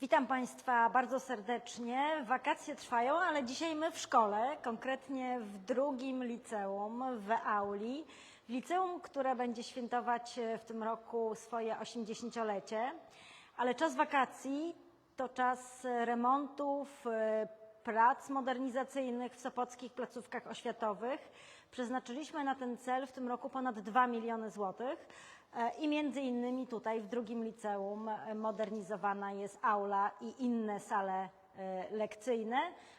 Witam Państwa bardzo serdecznie. Wakacje trwają, ale dzisiaj my w szkole, konkretnie w drugim liceum w Auli. W liceum, które będzie świętować e, w tym roku swoje 80-lecie. Ale czas wakacji to czas remontów, e, prac modernizacyjnych w sopockich placówkach oświatowych. Przeznaczyliśmy na ten cel w tym roku ponad 2 miliony złotych e, i między innymi tutaj w drugim liceum e, modernizowana jest aula i inne sale e, lekcyjne,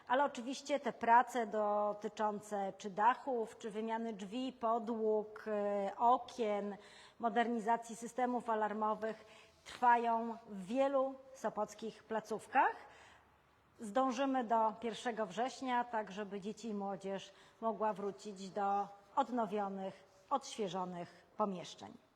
ale oczywiście te prace dotyczące czy dachów, czy wymiany drzwi, podłóg, okien, modernizacji systemów alarmowych trwają w wielu sopockich placówkach. Zdążymy do 1 września, tak żeby dzieci i młodzież mogła wrócić do odnowionych, odświeżonych pomieszczeń.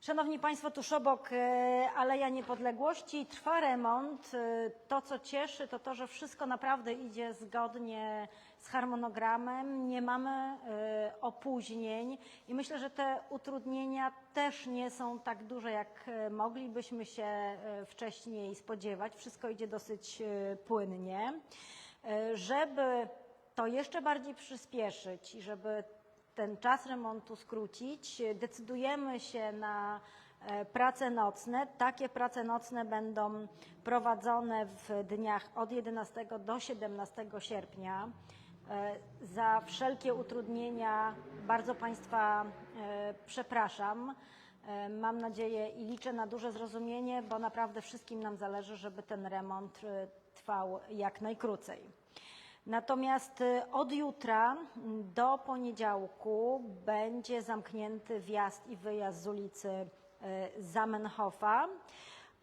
Szanowni Państwo, tuż obok e, Aleja Niepodległości trwa remont. E, To, co cieszy, to to, że wszystko naprawdę idzie zgodnie z harmonogramem. Nie mamy e, opóźnień i myślę, że te utrudnienia też nie są tak duże, jak moglibyśmy się wcześniej spodziewać. Wszystko idzie dosyć płynnie. Żeby to jeszcze bardziej przyspieszyć i żeby ten czas remontu skrócić, decydujemy się na e, prace nocne. Takie prace nocne będą prowadzone w dniach od 11 do 17 sierpnia. E, Za wszelkie utrudnienia bardzo Państwa e, przepraszam. Mam nadzieję i liczę na duże zrozumienie, bo naprawdę wszystkim nam zależy, żeby ten remont trwał jak najkrócej. Natomiast y, od jutra do poniedziałku będzie zamknięty wjazd i wyjazd z ulicy y, Zamenhofa,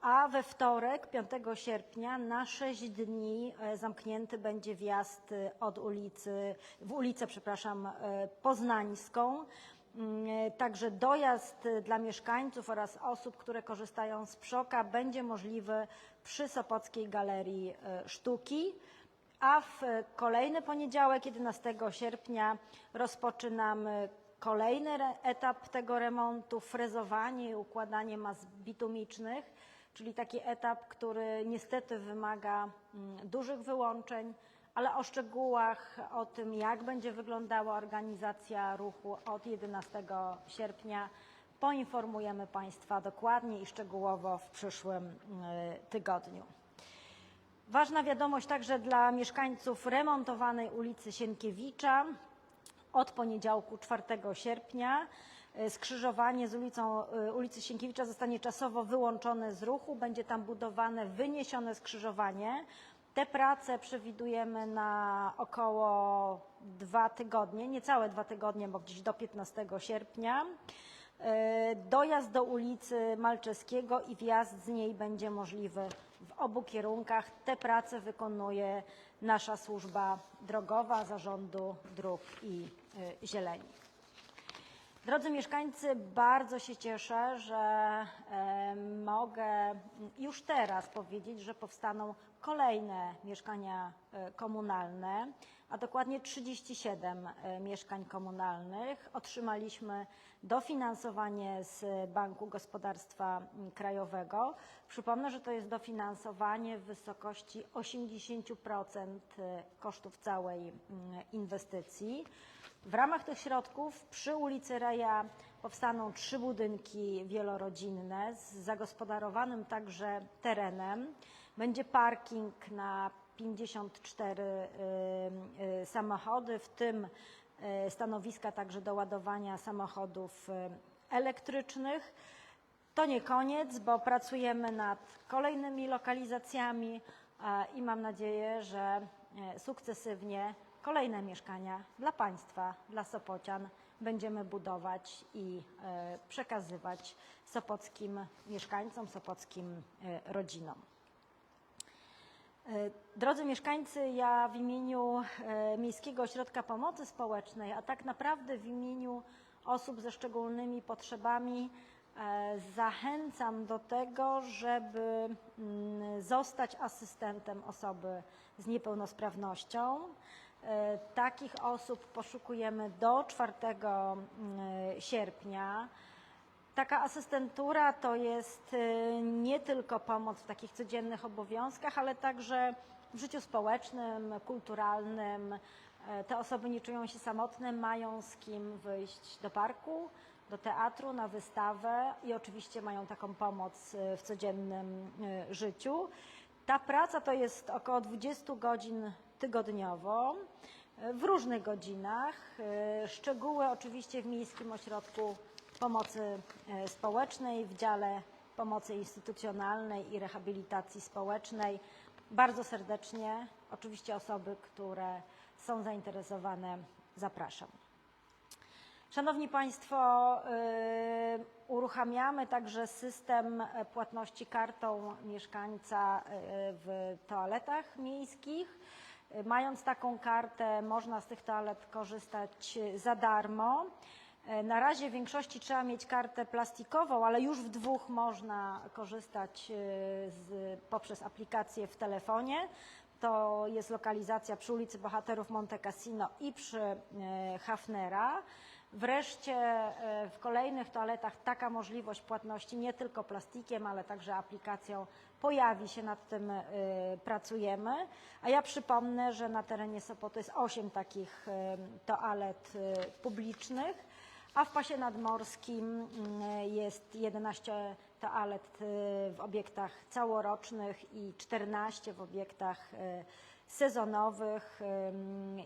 a we wtorek, 5 sierpnia, na 6 dni y, zamknięty będzie wjazd od ulicy, w ulicę, przepraszam, Poznańską. Mm, Także dojazd dla mieszkańców oraz osób, które korzystają z Przoka będzie możliwy przy Sopockiej Galerii Sztuki. A w kolejny poniedziałek, 11 sierpnia, rozpoczynamy kolejny etap tego remontu frezowanie i układanie mas bitumicznych, czyli taki etap, który niestety wymaga mm, dużych wyłączeń, ale o szczegółach, o tym, jak będzie wyglądała organizacja ruchu od 11 sierpnia, poinformujemy Państwa dokładnie i szczegółowo w przyszłym y, tygodniu. Ważna wiadomość także dla mieszkańców remontowanej ulicy Sienkiewicza. Od poniedziałku 4 sierpnia e, skrzyżowanie z ulicą, e, ulicy Sienkiewicza zostanie czasowo wyłączone z ruchu. Będzie tam budowane wyniesione skrzyżowanie. Te prace przewidujemy na około dwa tygodnie, niecałe dwa tygodnie, bo gdzieś do 15 sierpnia. E, Dojazd do ulicy Malczeskiego i wjazd z niej będzie możliwy w obu kierunkach. Te prace wykonuje nasza służba drogowa Zarządu Dróg i y, Zieleni. Drodzy mieszkańcy, bardzo się cieszę, że e, mogę już teraz powiedzieć, że powstaną kolejne mieszkania e, komunalne, a dokładnie 37 e, mieszkań komunalnych. Otrzymaliśmy dofinansowanie z Banku Gospodarstwa mm, Krajowego. Przypomnę, że to jest dofinansowanie w wysokości 80% kosztów całej mm, inwestycji. W ramach tych środków przy ulicy Reja powstaną trzy budynki wielorodzinne z zagospodarowanym także terenem. Będzie parking na 54 y, y, samochody, w tym y, stanowiska także do ładowania samochodów elektrycznych. To nie koniec, bo pracujemy nad kolejnymi lokalizacjami i mam nadzieję, że sukcesywnie kolejne mieszkania dla Państwa, dla Sopocian będziemy budować i przekazywać sopockim mieszkańcom, sopockim rodzinom. E, Drodzy mieszkańcy, ja w imieniu e, Miejskiego Ośrodka Pomocy Społecznej, a tak naprawdę w imieniu osób ze szczególnymi potrzebami, e, zachęcam do tego, żeby mm, zostać asystentem osoby z niepełnosprawnością. Takich osób poszukujemy do 4 mm, sierpnia. Taka asystentura to jest y, nie tylko pomoc w takich codziennych obowiązkach, ale także w życiu społecznym, kulturalnym. E, Te osoby nie czują się samotne, mają z kim wyjść do parku, do teatru, na wystawę i oczywiście mają taką pomoc y, w codziennym y, życiu. Ta praca to jest około 20 godzin tygodniowo w różnych godzinach. Szczegóły oczywiście w Miejskim Ośrodku Pomocy y, Społecznej w dziale pomocy instytucjonalnej i rehabilitacji społecznej. Bardzo serdecznie, oczywiście osoby, które są zainteresowane, zapraszam. Szanowni Państwo, y, uruchamiamy także system e, płatności kartą mieszkańca y, w toaletach miejskich. Mając taką kartę, można z tych toalet korzystać za darmo. E, Na razie w większości trzeba mieć kartę plastikową, ale już w dwóch można korzystać y, z, poprzez aplikację w telefonie. To jest lokalizacja przy ulicy Bohaterów Monte Cassino i przy e, Hafnera. Wreszcie e, w kolejnych toaletach taka możliwość płatności nie tylko plastikiem, ale także aplikacją pojawi się, nad tym e, pracujemy. A ja przypomnę, że na terenie Sopotu jest 8 takich e, toalet e, publicznych, a w pasie nadmorskim mm, jest 11 toalet e, w obiektach całorocznych i 14 w obiektach e, sezonowych.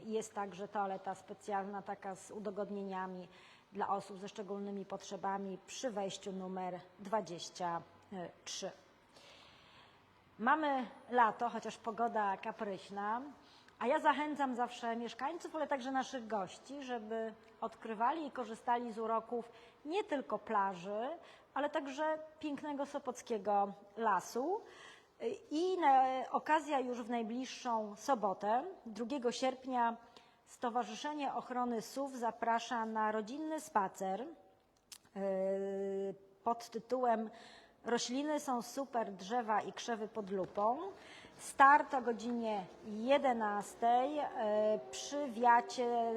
Jest także toaleta specjalna, taka z udogodnieniami dla osób ze szczególnymi potrzebami przy wejściu numer 23. Mamy lato, chociaż pogoda kapryśna, a ja zachęcam zawsze mieszkańców, ale także naszych gości, żeby odkrywali i korzystali z uroków nie tylko plaży, ale także pięknego sopockiego lasu. I okazja już w najbliższą sobotę, 2 sierpnia, Stowarzyszenie Ochrony Sów zaprasza na rodzinny spacer yy, pod tytułem Rośliny są super, drzewa i krzewy pod lupą. Start o godzinie 11 yy, przy wiacie,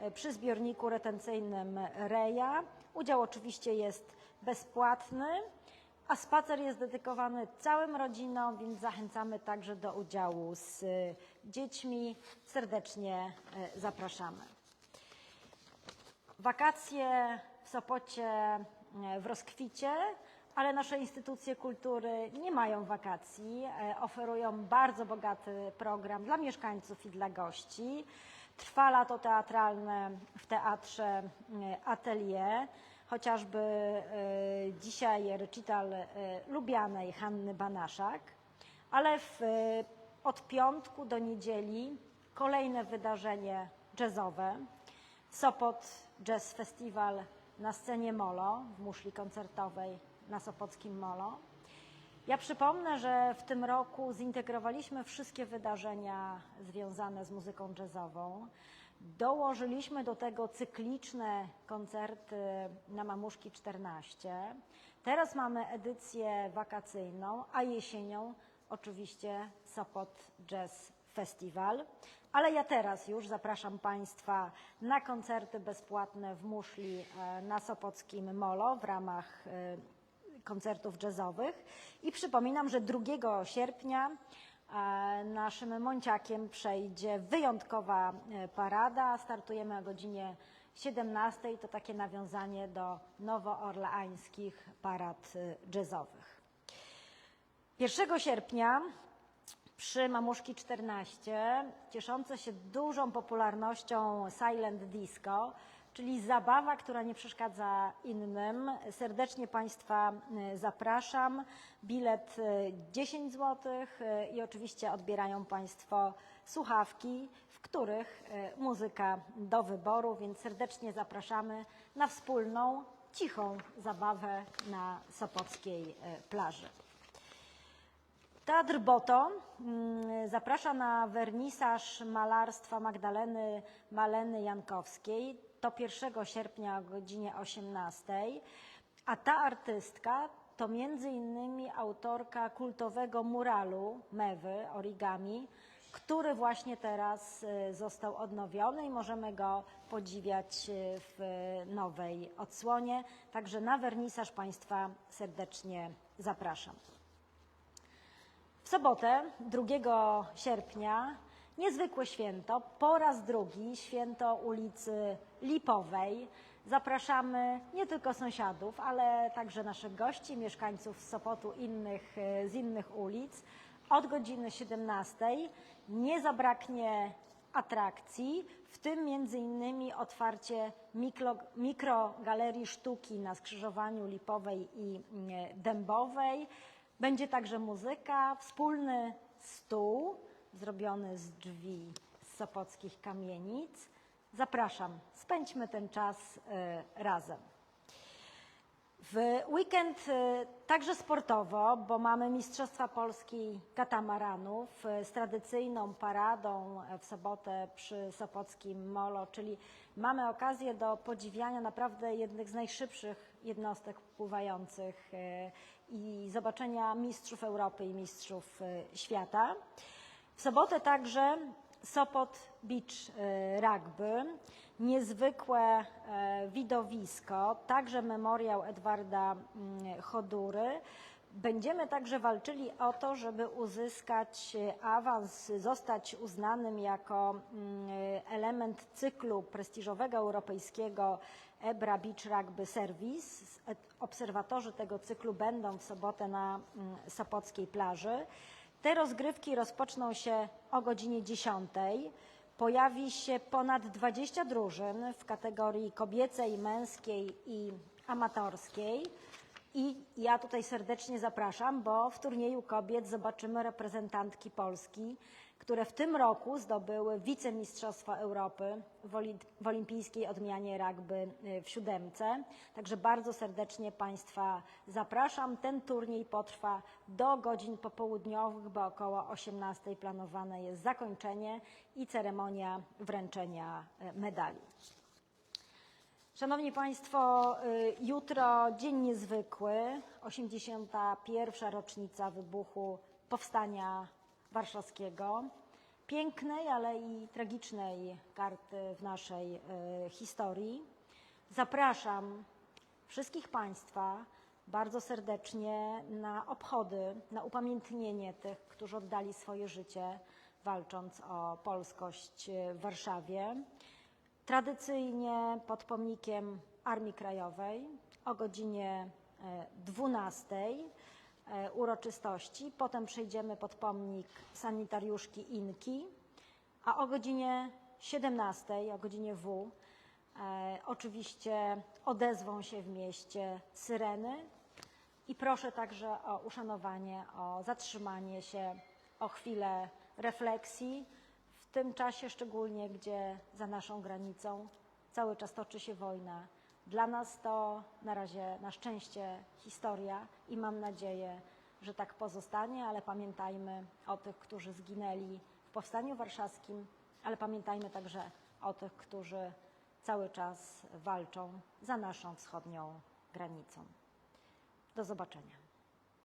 yy, przy zbiorniku retencyjnym Reja. Udział oczywiście jest bezpłatny, a spacer jest dedykowany całym rodzinom, więc zachęcamy także do udziału z y, dziećmi. Serdecznie zapraszamy. Wakacje w Sopocie e, w rozkwicie, ale nasze instytucje kultury nie mają wakacji. E, Oferują bardzo bogaty program dla mieszkańców i dla gości. Trwa lato teatralne w teatrze e, Atelier. Chociażby e, dzisiaj recital lubianej Hanny Banaszak, ale w, od piątku do niedzieli kolejne wydarzenie jazzowe. Sopot Jazz Festival na scenie Molo w muszli koncertowej na Sopockim Molo. Ja przypomnę, że w tym roku zintegrowaliśmy wszystkie wydarzenia związane z muzyką jazzową. Dołożyliśmy do tego cykliczne koncerty na Mamuszki 14. Teraz mamy edycję wakacyjną, a jesienią oczywiście Sopot Jazz Festival. Ale ja teraz już zapraszam Państwa na koncerty bezpłatne w Muszli e, na Sopockim Molo w ramach e, koncertów jazzowych. I przypominam, że 2 sierpnia e, naszym Monciakiem przejdzie wyjątkowa e, parada. Startujemy o godzinie 17. To takie nawiązanie do nowoorleańskich parad e, jazzowych. 1 sierpnia przy Mamuszki 14, cieszące się dużą popularnością silent disco, czyli zabawa, która nie przeszkadza innym. Serdecznie Państwa y, zapraszam. Bilet y, 10 zł y, i oczywiście odbierają Państwo słuchawki, w których y, muzyka do wyboru, więc serdecznie zapraszamy na wspólną, cichą zabawę na Sopockiej y, plaży. Teatr Boto mm, zaprasza na wernisaż malarstwa Magdaleny Maleny Jankowskiej. To 1 sierpnia o godzinie 18. A ta artystka to między innymi autorka kultowego muralu Mewy, origami, który właśnie teraz e, został odnowiony i możemy go podziwiać e, w nowej odsłonie. Także na wernisaż Państwa serdecznie zapraszam. W sobotę, 2 sierpnia, niezwykłe święto, po raz drugi święto ulicy Lipowej. Zapraszamy nie tylko sąsiadów, ale także naszych gości, mieszkańców Sopotu innych, e, z innych ulic. Od godziny 17 nie zabraknie atrakcji, w tym między innymi otwarcie mikro, mikrogalerii sztuki na skrzyżowaniu Lipowej i mm, Dębowej. Będzie także muzyka, wspólny stół zrobiony z drzwi z sopockich kamienic. Zapraszam, spędźmy ten czas y, razem. W weekend y, także sportowo, bo mamy Mistrzostwa Polski katamaranów y, z tradycyjną paradą w sobotę przy Sopockim Molo, czyli mamy okazję do podziwiania naprawdę jednych z najszybszych jednostek pływających i zobaczenia mistrzów Europy i mistrzów świata. W sobotę także Sopot Beach Rugby niezwykłe e, widowisko, także memoriał Edwarda mm, Chodury. Będziemy także walczyli o to, żeby uzyskać e, awans, zostać uznanym jako mm, element cyklu prestiżowego europejskiego EBRA Beach Rugby Service. Obserwatorzy tego cyklu będą w sobotę na mm, Sopockiej plaży. Te rozgrywki rozpoczną się o godzinie 10 pojawi się ponad 20 drużyn w kategorii kobiecej, męskiej i amatorskiej. I ja tutaj serdecznie zapraszam, bo w turnieju kobiet zobaczymy reprezentantki Polski, które w tym roku zdobyły wicemistrzostwo Europy w, olimpijskiej odmianie rugby y, w siódemce. Także bardzo serdecznie Państwa zapraszam. Ten turniej potrwa do godzin popołudniowych, bo około 18 planowane jest zakończenie i ceremonia wręczenia y, medali. Szanowni Państwo, y, jutro dzień niezwykły, 81. rocznica wybuchu Powstania Warszawskiego. Pięknej, ale i tragicznej karty w naszej y, historii. Zapraszam wszystkich Państwa bardzo serdecznie na obchody, na upamiętnienie tych, którzy oddali swoje życie walcząc o polskość w Warszawie. Tradycyjnie pod pomnikiem Armii Krajowej o godzinie 12 e, uroczystości. Potem przejdziemy pod pomnik sanitariuszki Inki, a o godzinie 17, o godzinie W, e, oczywiście odezwą się w mieście syreny i proszę także o uszanowanie, o zatrzymanie się, o chwilę refleksji w tym czasie szczególnie, gdzie za naszą granicą cały czas toczy się wojna. Dla nas to na razie na szczęście historia i mam nadzieję, że tak pozostanie, ale pamiętajmy o tych, którzy zginęli w Powstaniu Warszawskim, ale pamiętajmy także o tych, którzy cały czas walczą za naszą wschodnią granicą. Do zobaczenia.